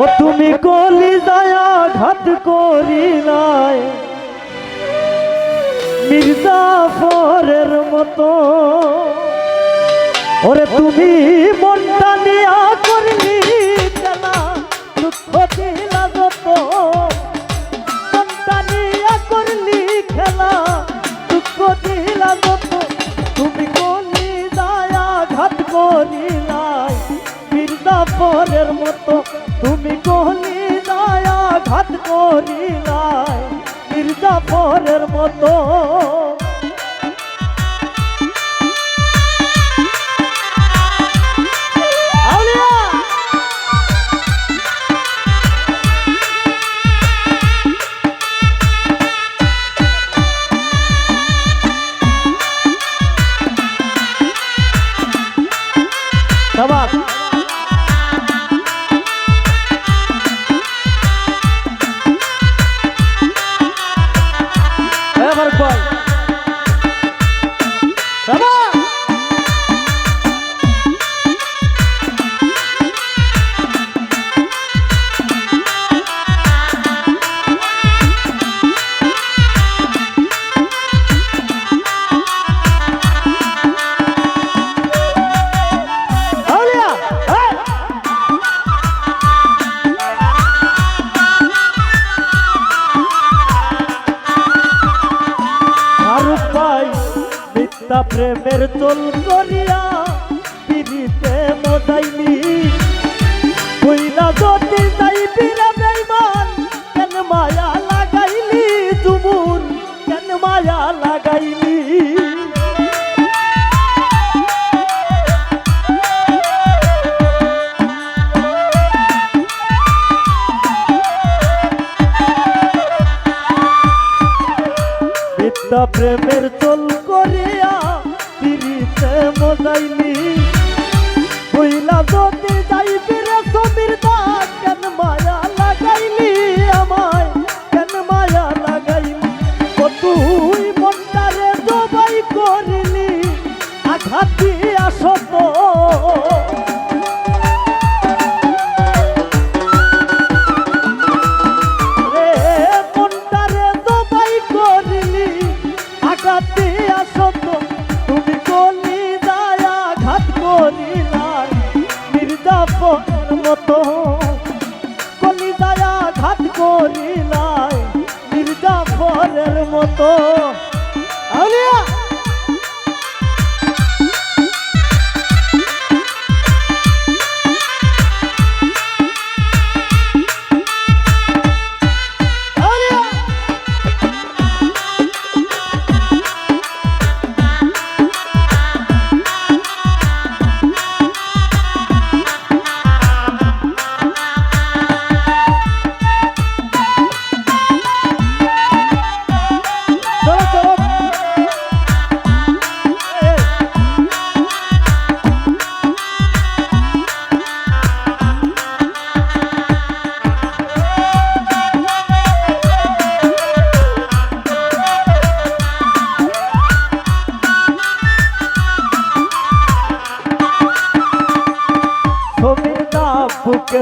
ও তুমি কলি দয়া ঘাত করিলাই মির্জাফরের মতো। ওরে তুমি মনটা নিয়া করলি। ঘাত দয়া ঘাত করিলাই মির্জাফরের মতো হয় মিথ্যা প্রেমের চল করিয়া পিড়িতে মজাইনি কইলা, যদি যাই বিরা বেইমান কেন মায়া লাগাইলি তুমুর কেন মায়া লাগাইলি? প্রেমের চল পিড়িতে মজাইলি। হইলা যদি যাইবি রে সমীর দাস কেন মায়া লাগাইলি আমায়? কেন মায়া লাগাইলি? তুই মনটারে জবাই করিলি? আঘাত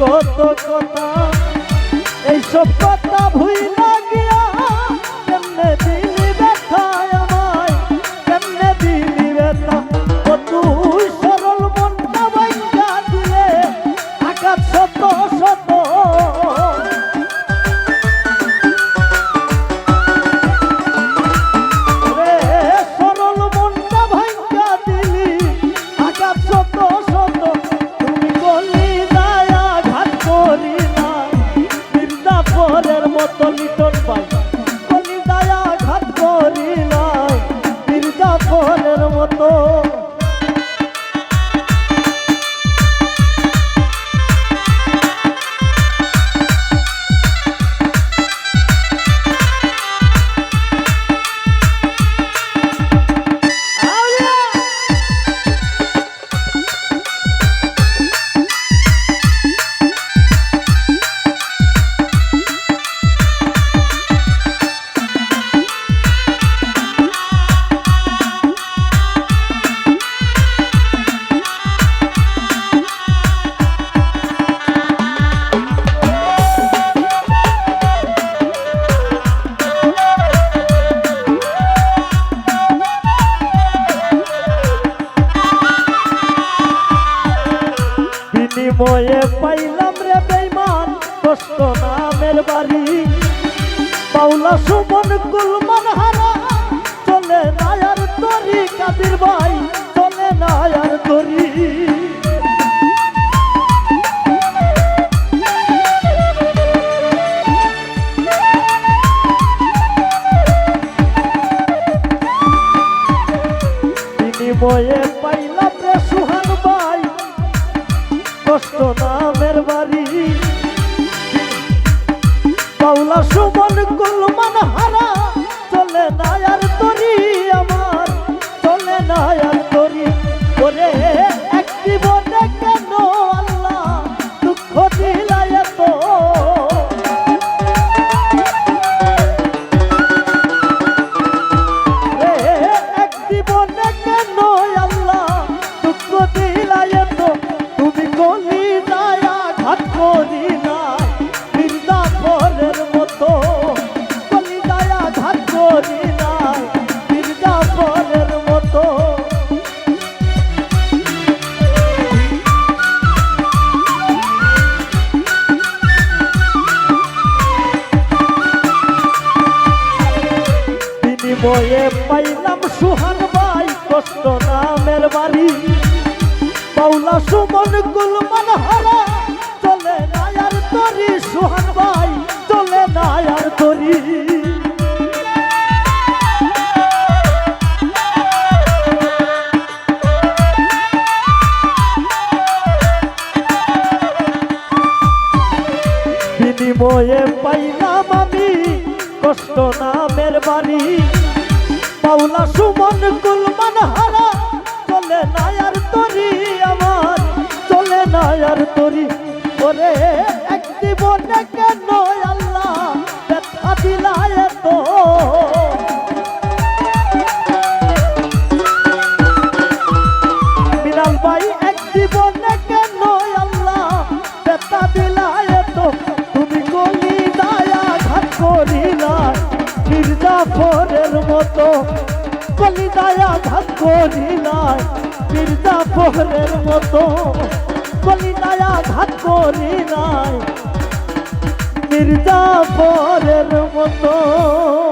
কত কথা এইসব কষ্ট নামের বাড়ি। পাউলা সুমন কুলমান হারা, চলে নায়ার তরি, কাদির ভাই, চলে নায়ার তরি। পাইলাম সুমন কুলমান বিনিময়ে পাইলাম সুহান ভাই কষ্ট নামের বাড়ি। পাউলা সুমন গুলমান হারা চলে না আর তরি সুহান ভাই। আর তরি। বিনিময়ে পাইলাম আমি কষ্ট নামের বাড়ি। পাউলা সুমন গুলমান হারা, চলে না আর তরি আমার, চলে না আর তরি। ওরে, এক জীবনে কেন আল্লাহ মির্জাফরের মতো। গলি দায়া ঘাট করিলাই মির্জাফরের মতো। গলি দায়া ঘাট করিলাই মির্জাফরের মতো।